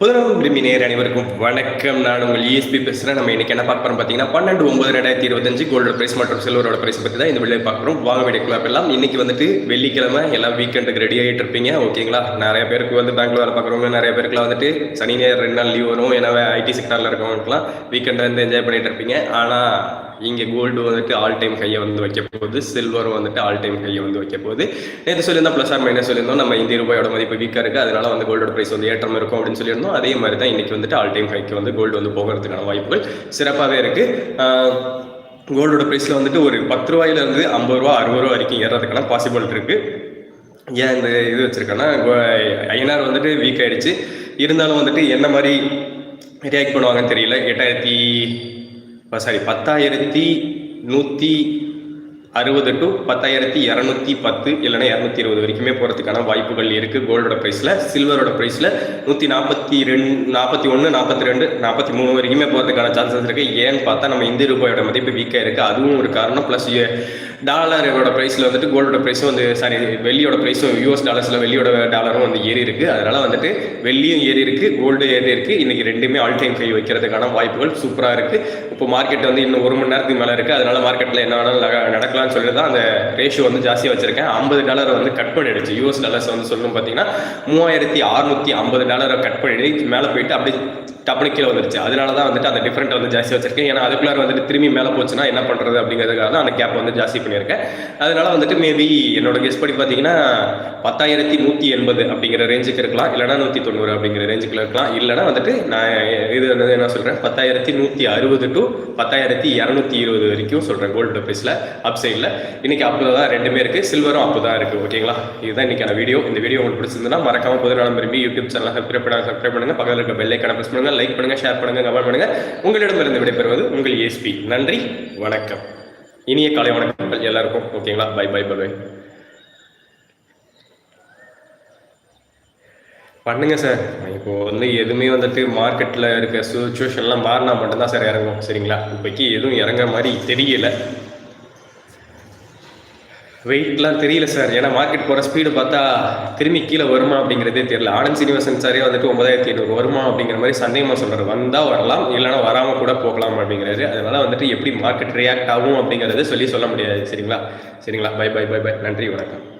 புதுநலம் விரும்பி நேர் அனைவருக்கும் வணக்கம். நான் உங்கள் இஎஸ்பி பேசுகிறேன் நம்ம இன்னைக்கு என்ன பார்க்குறோம் பார்த்தீங்கன்னா பன்னெண்டு ஒன்பது ரெண்டாயிரத்தி இருபத்தஞ்சு கோல்டு பிரைஸ் மற்றும் சில்வரோட பிரைஸ் பற்றி தான் இந்த வீடியோ பார்க்குறோம். வாங்க வீடியோக்குள்ள எல்லாம் இன்னைக்கு வந்துட்டு வெள்ளிக்கிழமை எல்லாம் வீக்கெண்டுக்கு ரெடி ஆகிட்டு இருப்பீங்க. ஓகேங்களா நிறைய பேருக்கு வந்து பேங்க்ல வேலை பார்க்குறவங்க நிறைய பேருக்குலாம் வந்துட்டு சனி ஞாயிறு ரெண்டு நாள் லீவ் வரும். ஏன்னா ஐடி செக்டரில் இருக்கவங்களுக்குலாம் வீக்கெண்ட் வந்து என்ஜாய் பண்ணிட்டு இருப்பீங்க. ஆனால் இங்கே கோல்டு வந்துட்டு ஆல் டைம் கையை வந்து வைக்க போகுது. சில்வரும் வந்துட்டு ஆல் டைம் கையை வந்து வைக்க போகுது. நேற்று சொல்லியிருந்தோம் ப்ளஸ் ஆர் மைனஸ் சொல்லியிருந்தோம். நம்ம இந்திய ரூபாயோட மதிப்பு வீக்காக இருக்குது அதனால வந்து கோல்டோட ப்ரைஸ் வந்து ஏற்றம் இருக்கும் அப்படின்னு சொல்லியிருந்தோம். அதே மாதிரி தான் இன்னைக்கு வந்துட்டு ஆல் டைம் ஹைக்கு வந்து கோல்டு வந்து போகிறதுக்கான வாய்ப்புகள் சிறப்பாகவே இருக்குது கோல்டோட ப்ரைஸில் வந்துட்டு ஒரு பத்து ரூபாயிலேருந்து ஐம்பது ரூபா அறுபது ரூபா வரைக்கும் ஏறதுக்கான பாசிபிள் இருக்குது ஏன் இந்த இது வச்சுருக்கேன்னா ஐஎன்ஆர் வந்துட்டு வீக் ஆயிடுச்சு. இருந்தாலும் வந்துட்டு என்ன மாதிரி ரியாக்ட் பண்ணுவாங்கன்னு தெரியல. எட்டாயிரத்தி சாரி பத்தாயிரத்தி நூற்றி அறுபது டு பத்தாயிரத்தி இரநூத்தி பத்து இல்லைன்னா இரநூத்தி இருபது வரைக்குமே போகிறதுக்கான வாய்ப்புகள் இருக்குது கோல்டோட ப்ரைஸில் சில்வரோட ப்ரைஸில் நூற்றி நாற்பத்தி ரெண்டு நாற்பத்தி ஒன்று நாற்பத்தி ரெண்டு நாற்பத்தி மூணு வரைக்குமே போகிறதுக்கான சான்சஸ் இருக்குது ஏன்னு பார்த்தா நம்ம இந்திய ரூபாயோட மதிப்பு வீக்காக இருக்குது அதுவும் ஒரு காரணம். ப்ளஸ் டாலரோட ப்ரைஸில் வந்துட்டு கோல்டோட ப்ரைஸும் வந்து சாரி வெள்ளியோட ப்ரைஸும் யூஎஸ் டாலர்ஸில் வெள்ளியோட டாலரும் வந்து ஏறி இருக்குது அதனால் வந்துட்டு வெள்ளியும் ஏறி இருக்குது கோல்டு ஏறி இருக்குது இன்றைக்கி ரெண்டுமே ஆல் டைம் கை வைக்கிறதுக்கான வாய்ப்புகள் சூப்பராக இருக்குது இப்போ மார்க்கெட் வந்து இன்னும் ஒரு மணி நேரத்துக்கு மேலே இருக்குது அதனால் மார்க்கெட்டில் என்ன வேணாலும் நக- சொல்லிட்டு தான் அந்த ரேஷியோ வந்து ஜாஸ்தியாக வச்சிருக்கேன். ஐம்பது டாலரை வந்து கட் பண்ணிடுச்சு. யூஎஸ் டாலர்ஸ் வந்து சொல்லணும் பார்த்தீங்கன்னா மூவாயிரத்தி அறுநூத்தி ஐம்பது டாலரை கட் பண்ணிட்டு மேலே போயிட்டு அப்படியே டப்புனு கீழே வந்துருச்சு. அதனால தான் வந்துட்டு அந்த டிஃப்ரெண்ட் வந்து ஜாஸ்தி வச்சிருக்கேன். ஏன்னா அதுக்குள்ளார வந்துட்டு திரும்பி மேலே போச்சுன்னா என்ன பண்ணுறது அப்படிங்கிறதுக்காக தான் அந்த கேப் வந்து ஜாஸ்தி பண்ணியிருக்கேன். அதனால வந்துட்டு மேபி என்னோட கெஸ் படி பார்த்தீங்கன்னா பத்தாயிரத்தி நூற்றி எண்பது அப்படிங்கிற ரேஞ்சுக்கு இருக்கலாம். இல்லைனா நூற்றி தொண்ணூறு அப்படிங்கிற ரேஞ்சுக்கு இருக்கலாம். இல்லைனா வந்துட்டு நான் இது வந்து என்ன சொல்கிறேன் பத்தாயிரத்தி நூற்றி அறுபது டு பத்தாயிரத்தி இரநூத்தி இருபது வரைக்கும் சொல்கிறேன் கோல்டு ப்ரைஸில் அப் இல்லை. இன்னைக்கு அப்பு தான் ரெண்டுமே இருக்குது சில்வரும் அப்பு தான் இருக்குது ஓகேங்களா இதுதான் இன்னைக்கான வீடியோ இந்த வீடியோ உங்களுக்கு பிடிச்சிருந்தா மறக்காம புது விரும்பி யூடியூப் சேனல் சப்ஸ்கிரைப் பண்ண சப்ஸ்கிரைப் பண்ணுங்க. பக்கத்தில் இருக்க பெல் ஐக்கான ப்ரெஸ் பண்ணுங்க. லைக் பண்ணுங்க ஷேர் பண்ணுங்க கமெண்ட் பண்ணுங்க. உங்களிடமிருந்து விடைபெறுவது உங்கள் ஏஸ்பி நன்றி வணக்கம். இனிய காலை வணக்கங்கள் எல்லாருக்கும். ஓகேங்களா பை பை பை பை பண்ணுங்க சார் இப்போ வந்து எதுவுமே வந்துட்டு மார்க்கெட்டில் இருக்க சுச்சுவேஷன்லாம் மாறினா மட்டும்தான் சார் இறங்கும். சரிங்களா? இப்போக்கி எதுவும் இறங்குற மாதிரி தெரியல. வெயிட்லாம் தெரியல சார். ஏன்னா மார்க்கெட் போகிற ஸ்பீடு பார்த்தா திரும்பி கீழே வருமா அப்படிங்கிறதே தெரியல. ஆனந்த் சீனிவாசன் சாரே வந்துட்டு ஒன்பதாயிரத்தி ஐநூறு வருமா அப்படிங்கிற மாதிரி சந்தேகமாக சொல்கிறார் வந்தால் வரலாம் இல்லைனா வராமல் கூட போகலாம் அப்படிங்கிறாரு. அதனால வந்துட்டு எப்படி மார்க்கெட் ரியாக்ட் ஆகும் அப்படிங்கிறத சொல்லி சொல்ல முடியாது. சரிங்களா? சரிங்களா? பை பை பை பை நன்றி வணக்கம்.